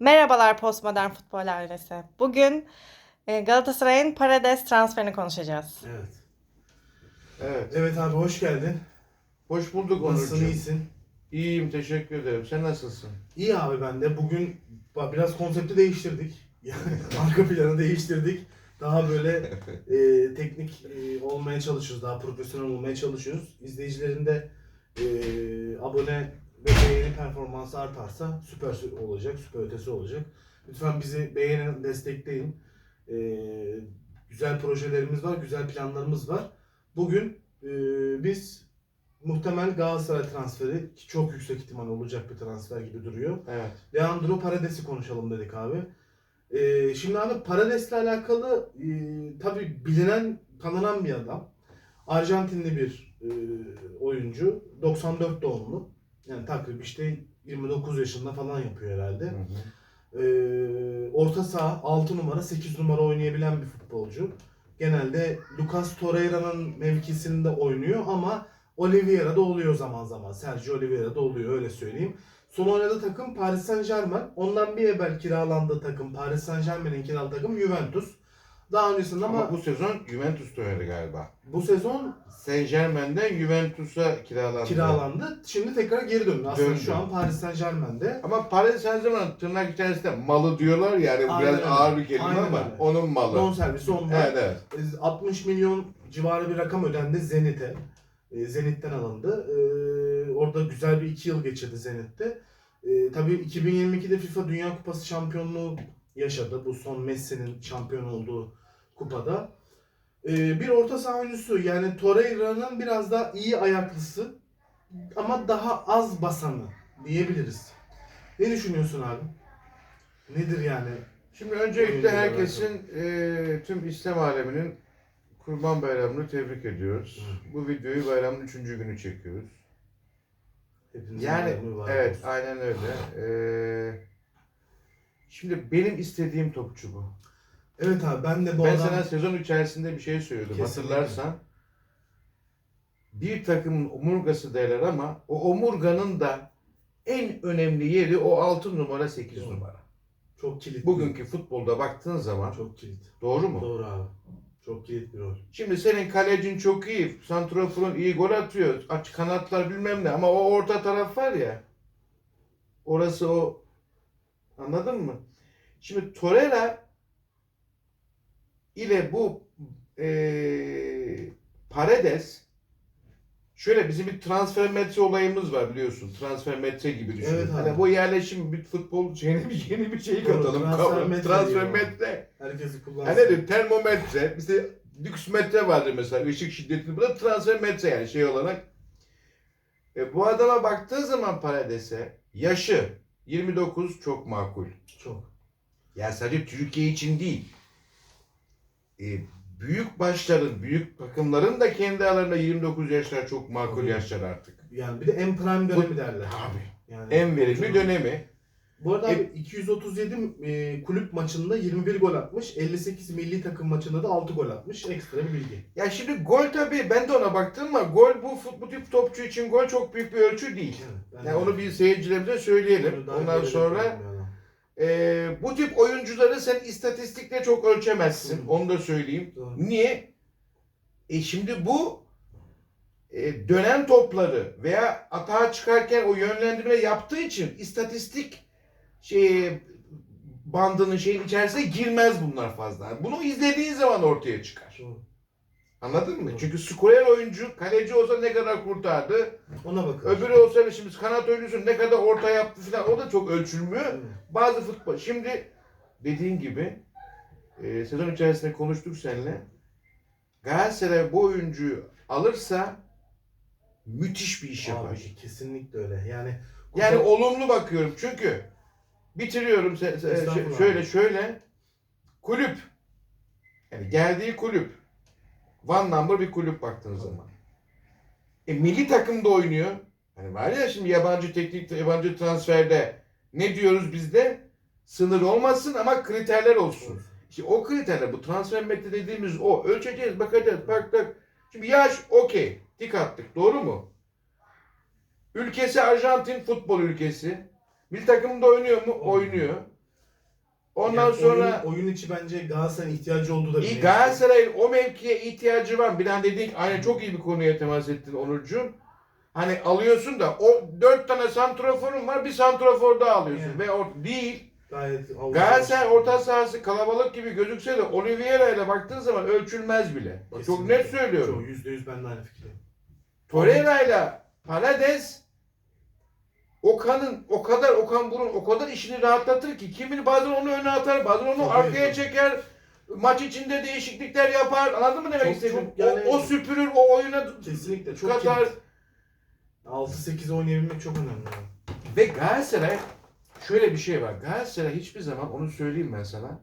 Merhabalar Postmodern Futbol ailesi. Bugün e, Galatasaray'ın Parades transferini konuşacağız. Evet. Evet. Evet abi hoş geldin. Hoş bulduk Nasılsın Onurcuğum. iyisin? İyiyim teşekkür ederim. Sen nasılsın? İyi abi ben de. Bugün biraz konsepti değiştirdik. Yani arka planı değiştirdik. Daha böyle e, teknik e, olmaya çalışıyoruz. Daha profesyonel olmaya çalışıyoruz. İzleyicilerin de e, abone ve beğeni performansı artarsa süper olacak. Süper ötesi olacak. Lütfen bizi beğenin, destekleyin. E, güzel projelerimiz var, güzel planlarımız var. Bugün e, biz muhtemel Galatasaray transferi ki çok yüksek ihtimal olacak bir transfer gibi duruyor. Evet. Leandro Parades'i konuşalım dedik abi. Ee, şimdi abi Parades'le alakalı e, tabii bilinen, tanınan bir adam. Arjantinli bir e, oyuncu. 94 doğumlu. Yani takribi işte 29 yaşında falan yapıyor herhalde. Hı hı. Ee, orta saha 6 numara 8 numara oynayabilen bir futbolcu. Genelde Lucas Torreira'nın mevkisinde oynuyor ama Oliveira'da oluyor zaman zaman. Sergio Oliveira'da oluyor öyle söyleyeyim. Son oynadığı takım Paris Saint Germain. Ondan bir evvel kiralandığı takım Paris Saint Germain'in kiralı takım Juventus. Daha öncesinde Ama, ama, bu sezon Juventus'ta oynadı galiba. bu sezon Saint Germain'den Juventus'a kiralandı. kiralandı. Şimdi tekrar geri döndü. Aslında Döndü. şu an Paris Saint Germain'de. Ama Paris Saint Germain tırnak içerisinde malı diyorlar yani Aynen biraz öyle. ağır bir kelime Aynen ama öyle. onun malı. Non servisi onlar. Evet evet. 60 milyon civarı bir rakam ödendi Zenit'e. E, Zenit'ten alındı. E, orada güzel bir iki yıl geçirdi Zenit'te. E, tabii 2022'de FIFA Dünya Kupası şampiyonluğu yaşadı. Bu son Messi'nin şampiyon olduğu kupada. E, bir orta saha oyuncusu yani Torreira'nın biraz daha iyi ayaklısı ama daha az basanı diyebiliriz. Ne düşünüyorsun abi? Nedir yani? Şimdi öncelikle herkesin e, tüm İslam aleminin Kurban Bayramı'nı tebrik ediyoruz. Bu videoyu bayramın üçüncü günü çekiyoruz. Hepinizin Yani evet olsun. aynen öyle. Ee, şimdi benim istediğim topçu bu. Evet abi ben de bu ben adam... sana sezon içerisinde bir şey söylüyordum Kesinlikle. hatırlarsan. Bir takımın omurgası derler ama o omurganın da en önemli yeri o 6 numara 8 Doğru. numara. Çok kilit. Bugünkü futbolda baktığın zaman çok kilit. doğru mu? Doğru abi. Çok kilit bir rol. Şimdi senin kalecin çok iyi, santraforun iyi gol atıyor, aç kanatlar bilmem ne ama o orta taraf var ya. Orası o. Anladın mı? Şimdi Torreira ile bu eee Paredes şöyle bizim bir transfer metre olayımız var biliyorsun. Transfer metre gibi düşün. Evet hani bu yerleşim bir futbol yeni bir yeni bir şey katalım. transfer Kavram. metre Transfer metre. Herkesi kullansın. Yani nedir? Termometre, işte lüks metre vardır mesela ışık şiddetini. Bu da transfer metre yani şey olarak. E, bu adama baktığı zaman Parades'e yaşı 29 çok makul. Çok. Ya sadece Türkiye için değil. E, büyük başların, büyük takımların da kendi aralarında 29 yaşlar çok makul Tabii. yaşlar artık. Yani bir de en prime dönemi derler. Tabii. Yani En verimli dönemi. Bu arada E- abi 237 e, kulüp maçında 21 gol atmış. 58 milli takım maçında da 6 gol atmış. Ekstra bir bilgi. Ya şimdi gol tabii ben de ona baktım ama gol bu, fut- bu tip topçu için gol çok büyük bir ölçü değil. Evet, Yani onu bir seyircilerimize söyleyelim. Daha Ondan sonra yani. e, bu tip oyuncuları sen istatistikle çok ölçemezsin. Hı. Onu da söyleyeyim. Doğru. Niye? E şimdi bu e, dönen topları veya atağa çıkarken o yönlendirme yaptığı için istatistik şey bandının şeyin içerisine girmez bunlar fazla. Bunu izlediğin zaman ortaya çıkar. Doğru. Anladın mı? Doğru. Çünkü skorer oyuncu kaleci olsa ne kadar kurtardı. Ona bakın. Öbürü olsa şimdi kanat oyuncusu ne kadar orta yaptı falan o da çok ölçülmüyor. Bazı futbol şimdi dediğin gibi e, sezon içerisinde konuştuk seninle. Galatasaray bu oyuncuyu alırsa müthiş bir iş yapar. Abi kesinlikle öyle. Yani Yani olumlu bakıyorum çünkü bitiriyorum se- se- şöyle şöyle kulüp yani geldiği kulüp one number bir kulüp baktığın zaman. E, milli takımda oynuyor. Hani var ya şimdi yabancı teknik yabancı transferde ne diyoruz bizde? Sınır olmasın ama kriterler olsun. İşte o kriterler bu transfer metni dediğimiz o. Ölçeceğiz, bakacağız, bak bak. Şimdi yaş okey. Tik attık. Doğru mu? Ülkesi Arjantin futbol ülkesi. Milli takımda oynuyor mu? Oynuyor. Ondan Yani sonra oyun, oyun içi bence Galatasaray'ın ihtiyacı olduğu da bir. Galatasaray'ın o mevkiye ihtiyacı var. Bir an dedik aynı çok iyi bir konuya temas ettin Onurcuğum. Hani alıyorsun da o dört tane santraforun var bir santrafor daha alıyorsun. Yani. Ve o değil. Gayet Galatasaray orta sahası kalabalık gibi gözükse de Oliveira ile baktığın zaman ölçülmez bile. Bak, Çok Kesinlikle. net söylüyorum. Çok yüzde yüz ben de aynı fikirdeyim. Torreira ile Paredes Okan'ın o kadar Okan Burun o kadar işini rahatlatır ki kimini bazen onu öne atar bazen onu Tabii. arkaya çeker maç içinde değişiklikler yapar anladın mı demek Çok- yani- o, o süpürür o oyuna Kesinlikle çok katar kilit. 6-8 oynayabilmek çok önemli. abi. ve Galatasaray şöyle bir şey var Galatasaray hiçbir zaman onu söyleyeyim ben sana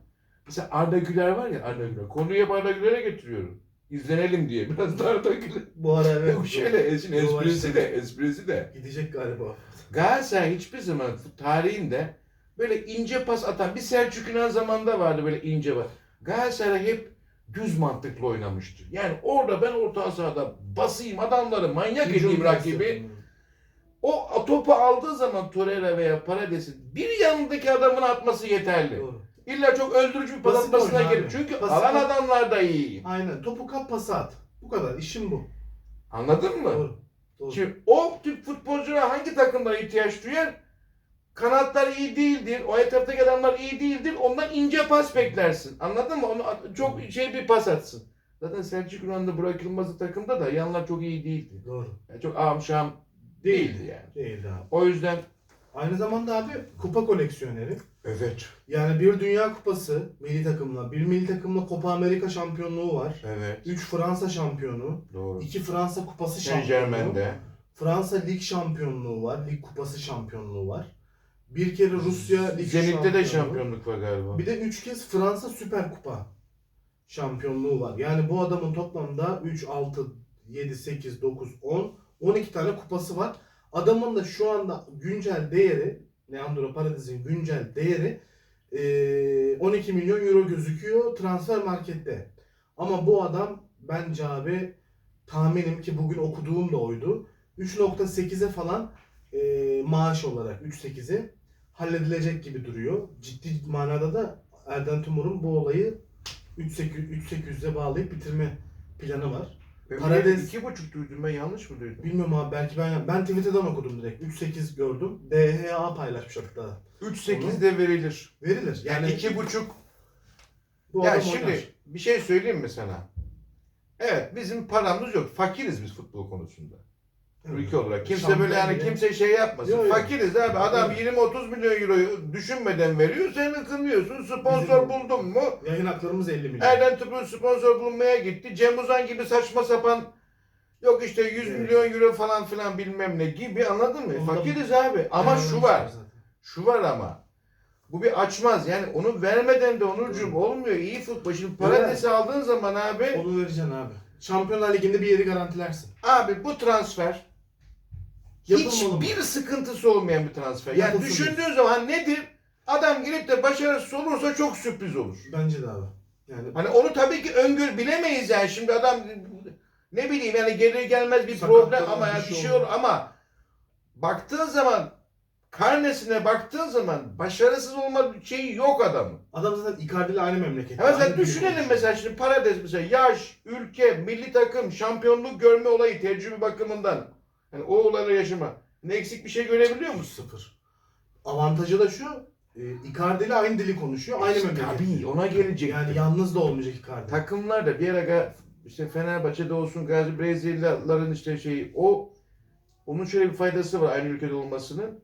mesela Arda Güler var ya Arda Güler konuyu hep Arda Güler'e getiriyorum izlenelim diye biraz da Arda Güler Bu ara evet. Yok şöyle Yol esprisi de esprisi de Gidecek galiba. Galatasaray hiçbir zaman tarihinde böyle ince pas atan bir Selçuk İnan zamanında vardı böyle ince pas. Galatasaray hep düz mantıklı oynamıştı. Yani orada ben orta sahada basayım adamları manyak edeyim Hücum rakibi. yapıyor. O topu aldığı zaman Torreira veya Parades'in bir yanındaki adamın atması yeterli. Doğru. İlla çok öldürücü bir Basit atmasına oyun gerek. Çünkü Basit alan oyun. adamlar da iyi. Aynen. Topu kap pası at. Bu kadar. İşim bu. Anladın mı? Doğru. Doğru. Şimdi o tip futbolculara hangi takımlara ihtiyaç duyar? Kanatlar iyi değildir. O etraftaki adamlar iyi değildir. Ondan ince pas beklersin. Anladın mı? Onu at- çok şey bir pas atsın. Zaten Selçuk Yunan'da Burak Yılmaz'ı takımda da yanlar çok iyi değildi. Doğru. Yani çok amşam değildi yani. Değildi abi. O yüzden Aynı zamanda abi kupa koleksiyoneri. Evet. Yani bir Dünya Kupası milli takımla, bir milli takımla Copa Amerika şampiyonluğu var. Evet. 3 Fransa şampiyonu, Doğru. 2 Fransa Kupası Saint şampiyonluğu. Germain'de. Fransa Lig şampiyonluğu var, Lig Kupası şampiyonluğu var. Bir kere Rusya Lig Zenit'te de şampiyonluk var galiba. Bir de 3 kez Fransa Süper Kupa şampiyonluğu var. Yani bu adamın toplamda 3, 6, 7, 8, 9, 10, 12 tane kupası var. Adamın da şu anda güncel değeri, Leandro Parades'in güncel değeri eee, 12 milyon euro gözüküyor transfer markette. Ama bu adam bence abi tahminim ki bugün okuduğum da oydu. 3.8'e falan eee, maaş olarak 3.8'e halledilecek gibi duruyor. Ciddi manada da Erden Timur'un bu olayı 3.800 3.800'e bağlayıp bitirme planı var. Ben Parades- iki buçuk duydum ben yanlış mı duydum? Bilmiyorum abi belki ben ben Twitter'dan okudum direkt. 3.8 gördüm. DHA paylaşmış hatta. 3-8 de verilir. Verilir. Yani Yani iki buçuk bu ya adam şimdi oynar. bir şey söyleyeyim mi sana? Evet bizim paramız yok. Fakiriz biz futbol konusunda. Ülke olarak. Kimse Şampiyon böyle yani bile- kimse şey yapmasın. Yok, yok. Fakiriz abi. Adam Yok. 20-30 milyon euroyu düşünmeden veriyor. Sen ıkınıyorsun. Sponsor Bizim- buldun mu? Yayın haklarımız 50 milyon. Erden Tüpün sponsor bulunmaya gitti. Cem Uzan gibi saçma sapan yok işte 100 Evet. milyon euro falan filan bilmem ne gibi anladın mı? Ondan- Fakiriz abi. Ama Aynen şu öyle var. zaten. Şu var ama. Bu bir açmaz. Yani onu vermeden de Onurcuğum olmuyor. İyi futbol. Şimdi Parades'i aldığın zaman abi Onu vereceksin abi. Şampiyonlar Ligi'nde bir yeri garantilersin. abi bu transfer Yapılmalı mı? hiçbir sıkıntısı olmayan bir transfer. Yani Yapılsın düşündüğün zaman nedir? Adam girip de başarısız olursa çok sürpriz olur. Bence de abi. Yani Hani onu tabii ki öngör bilemeyiz yani şimdi adam ne bileyim yani geri gelmez bir problem ama yani şey bir şey olur. olur ama baktığın zaman karnesine baktığın zaman başarısız olma şeyi yok adamın. adam zaten Icardi ile aynı memleket. Ya mesela düşünelim mesela şimdi Parades mesela yaş, ülke, milli takım, şampiyonluk görme olayı tecrübe bakımından. Yani o olayları yaşama. Ne eksik bir şey görebiliyor musun? Sıfır. Avantajı da şu. E, Icardi ile aynı dili konuşuyor. Aynı memleket. Tabii ona gelecek. Yani yalnız da olmayacak Icardi. Takımlar da bir ara işte Fenerbahçe'de olsun Gazi Brezilyalıların işte şeyi o onun şöyle bir faydası var aynı ülkede olmasının.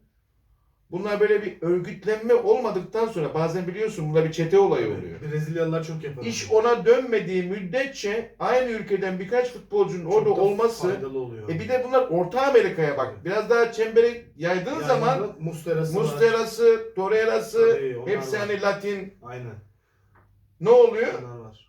Bunlar böyle bir örgütlenme olmadıktan sonra bazen biliyorsun bunda bir çete olayı oluyor. Brezilyalılar çok yapar. İş ona dönmediği müddetçe aynı ülkeden birkaç futbolcunun Çok orada da olması oluyor. e bir de bunlar Orta Amerika'ya bak. Biraz daha çembere yaydığın Yani zaman Mustera'sı. Mustera'sı, Torreira'sı hepsi var. hani Latin Aynen. ne oluyor?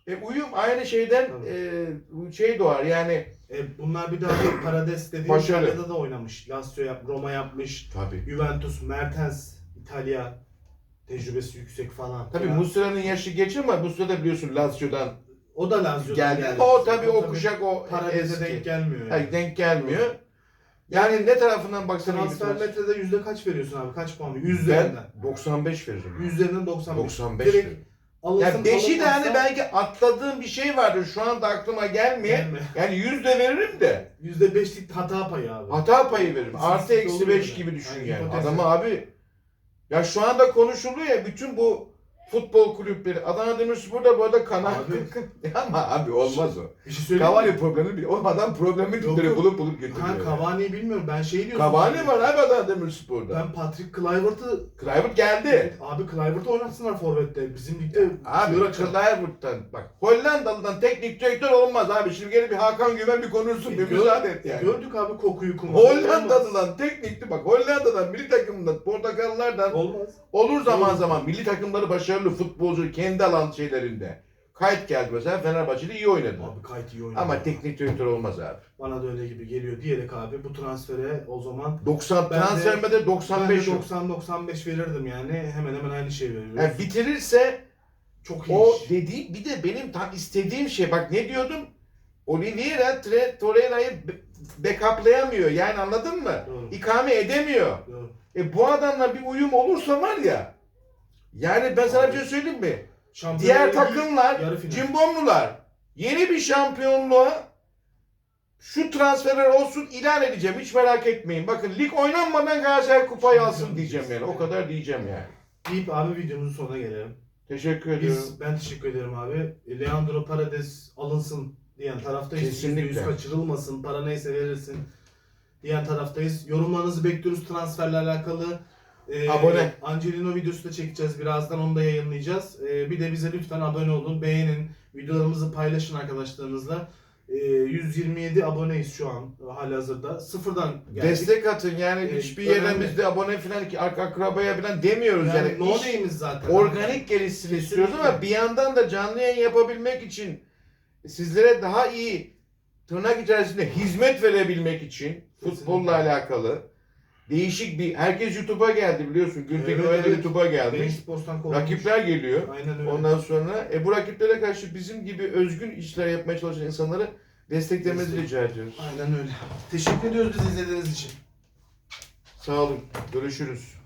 E uyum aynı şeyden e, şey doğar yani E, bunlar bir daha bir Parades dediğim Başarılı. İtalya'da da oynamış. Lazio yap, Roma yapmış. Tabii. Juventus, Mertens, İtalya tecrübesi yüksek falan. Tabii Ya, Muslera'nın yaşı geç ama Muslera da biliyorsun Lazio'dan o da Lazio'dan geldi. geldi. O tabii o kuşak o Parades'e denk gelmiyor. Hayır, denk gelmiyor. Yani ne tarafından bir Transfer metrede yüzde kaç veriyorsun abi? Kaç puan? 100 Ben üzerinden. 95 veririm. 100 üzerinden 95. 95 Direkt veririm. Alırsın, Yani 5'i de hani belki atladığım bir şey vardır. Şu anda aklıma gelmeyen. Gelme. Yani 100 de veririm de. %5'lik hata payı abi. Hata payı veririm. Artı eksi olur 5 öyle. gibi düşün Yani yani. Adamı abi ya şu anda konuşuluyor ya bütün bu futbol kulüpleri. Adana Demirspor'da bu arada kanal Abi. ama abi olmaz o. Bir şey söyleyeyim mi? Cavani problemi bir. O adam problemi Yok, bulup bulup Ha getiriyor. Cavani'yi bilmiyorum. Ben şey diyorsun. Cavani var abi Adana Demirspor'da. Ben Patrick Kluivert'ı Kluivert geldi. Abi Kluivert'ı oynatsınlar forvette. Bizim ligde Abi sınır açalım. Kluivert'tan bak Hollandalı'dan teknik direktör olmaz abi. Şimdi gelip bir Hakan Güven bir konuşsun bir E, gör- müsaade et yani. Gördük abi kokuyu kumu. Hollanda'dan teknikti bak Hollanda'dan milli takımından Portakallardan Olmaz. Olur zaman zaman milli takımları başarılı futbolcu kendi alan şeylerinde. Kayıt geldi mesela Fenerbahçe'de iyi oynadı. Abi kayıt iyi oynadı. Ama teknik direktör olmaz abi. Bana da öyle gibi geliyor diyerek abi bu transfere o zaman 90 Ben de- transfermede ben de 95 yok. 90-95 verirdim yani. Hemen hemen aynı şey veriyoruz. Yani bitirirse Çok iyi o iş. dediğim bir de benim tam istediğim şey bak ne diyordum? Oliveira Tre- Torreira'yı be- backuplayamıyor. Yani anladın mı? Doğru. İkame edemiyor. Doğru. E bu adamla bir uyum olursa var ya. Yani ben sana bir şey söyleyeyim mi? Şampiyonlar Diğer takımlar, cimbomlular yeni bir şampiyonluğa şu transferler olsun ilan edeceğim. Hiç merak etmeyin. Bakın lig oynanmadan Galatasaray kupayı alsın diyeceğim yani. O kadar diyeceğim yani. deyip abi videomuzun sonuna gelelim. Teşekkür ediyorum. Biz, ben teşekkür ederim abi. Leandro Paredes alınsın diyen taraftayız. Kesinlikle. Kesinlikle. %100 kaçırılmasın. Para neyse verirsin diyen taraftayız. Yorumlarınızı bekliyoruz transferle alakalı. Ee, Abone. Angelino videosu da çekeceğiz birazdan. Onu da yayınlayacağız. Ee, bir de bize lütfen abone olun. Beğenin. Videolarımızı paylaşın arkadaşlarınızla. Ee, 127 aboneyiz şu an halihazırda. Sıfırdan geldik. Destek atın yani Ee, hiçbir yerden önemli. biz de abone falan ki arka akrabaya falan demiyoruz yani. yani no zaten. organik gelişsin istiyoruz ama bir yandan da canlı yayın yapabilmek için sizlere daha iyi tırnak içerisinde hizmet verebilmek için futbolla alakalı değişik bir herkes YouTube'a geldi biliyorsun. Gültekin Evet, evet. YouTube'a gelmiş. Rakipler geliyor. Aynen öyle. Ondan sonra e, bu rakiplere karşı bizim gibi özgün işler yapmaya çalışan insanları desteklemenizi Destek. rica ediyoruz. Aynen öyle. Teşekkür ediyoruz bizi izlediğiniz için. Sağ olun. Görüşürüz.